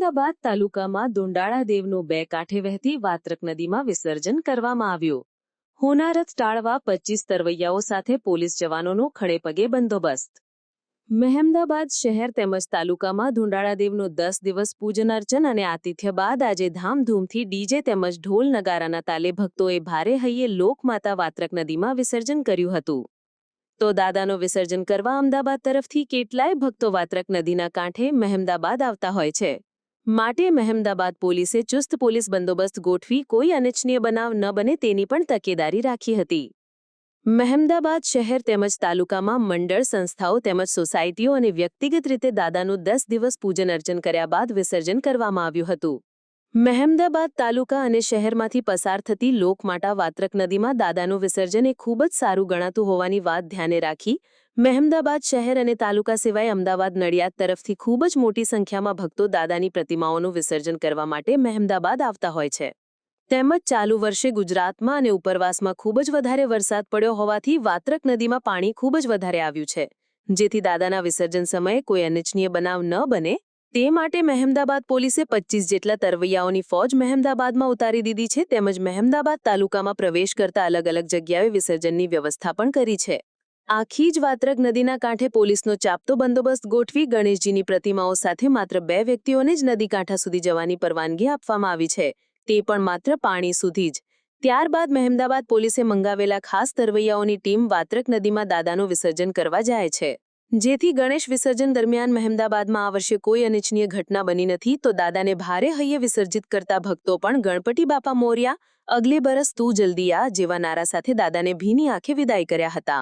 મહેમદાબાદ તાલુકામાં દુંડાળા દેવનું બે કાંઠે વહેતી વાત્રક નદીમાં વિસર્જન કરવામાં આવ્યું. હોનારત ટાળવા પચીસ તરવૈયાઓ સાથે પોલીસ જવાનોનો ખડેપગે બંદોબસ્ત. મહેમદાબાદ શહેર તેમજ તાલુકામાં ધુંડાળાદેવનું દસ દિવસ પૂજન અર્ચન અને આતિથ્ય બાદ આજે ધામધૂમથી ડીજે તેમજ ઢોલ નગારાના તાલે ભક્તોએ ભારે હૈયે લોકમાતા વાત્રક નદીમાં વિસર્જન કર્યું હતું. તો દાદાનો વિસર્જન કરવા અમદાવાદ તરફથી કેટલાય ભક્તો વાત્રક નદીના કાંઠે મહેમદાબાદ આવતા હોય છે. માટે મહેમદાબાદ પોલીસે ચુસ્ત પોલીસ બંદોબસ્ત ગોઠવી કોઈ અનિચ્છનીય બનાવ ન બને તેની પણ તકેદારી રાખી હતી. મહેમદાબાદ શહેર તેમજ તાલુકામાં મંડળ, સંસ્થાઓ તેમજ સોસાયટીઓ અને વ્યક્તિગત રીતે દાદાનું દસ દિવસ પૂજન અર્ચન કર્યા બાદ વિસર્જન કરવામાં આવ્યું હતું. મહેમદાબાદ તાલુકા અને શહેરમાંથી પસાર થતી લોકમાટા વાત્રક નદીમાં દાદાનું વિસર્જન એ ખૂબ જ સારું ગણાતું હોવાની વાત ધ્યાને રાખી મહેમદાબાદ શહેર અને તાલુકા સિવાય અમદાવાદ નડિયાદ તરફથી ખૂબ જ મોટી સંખ્યામાં ભક્તો દાદાની પ્રતિમાઓનું વિસર્જન કરવા માટે મહેમદાબાદ આવતા હોય છે. તેમજ ચાલુ વર્ષે ગુજરાતમાં અને ઉપરવાસમાં ખૂબ જ વધારે વરસાદ પડ્યો હોવાથી વાત્રક નદીમાં પાણી ખૂબ જ વધારે આવ્યું છે. જેથી દાદાના વિસર્જન સમયે કોઈ અનિચ્છનીય બનાવ ન બને તે માટે મહેમદાબાદ પોલીસે પચીસ જેટલા તરવૈયાઓની ફોજ મહેમદાબાદમાં ઉતારી દીધી છે તેમજ મહેમદાબાદ તાલુકામાં પ્રવેશ કરતા અલગ અલગ જગ્યાએ વિસર્જનની વ્યવસ્થા પણ કરી છે. આખી જ વાત્રક નદીના કાંઠે પોલીસનો ચાપતો બંદોબસ્ત ગોઠવી ગણેશજીની પ્રતિમાઓ સાથે માત્ર બે વ્યક્તિઓને જ નદી કાંઠા સુધી જવાની પરવાનગી આપવામાં આવી છે. તે પણ માત્ર પાણી સુધી જ. ત્યારબાદ મહેમદાબાદ પોલીસે મંગાવેલા ખાસ તરવૈયાઓની ટીમ વાત્રક નદીમાં દાદાનું વિસર્જન કરવા જાય છે. જેથી ગણેશ વિસર્જન દરમિયાન મહેમદાબાદમાં આ વર્ષે કોઈ અનિચ્છનીય ઘટના બની નથી, તો દાદાને ભારે હૈયે વિસર્જિત કરતા ભક્તો પણ ગણપતિ બાપા મોર્યા, અગલે બરસ તું જલ્દી આ, જેવા નારા સાથે દાદાને ભીની આંખે વિદાય કર્યા હતા.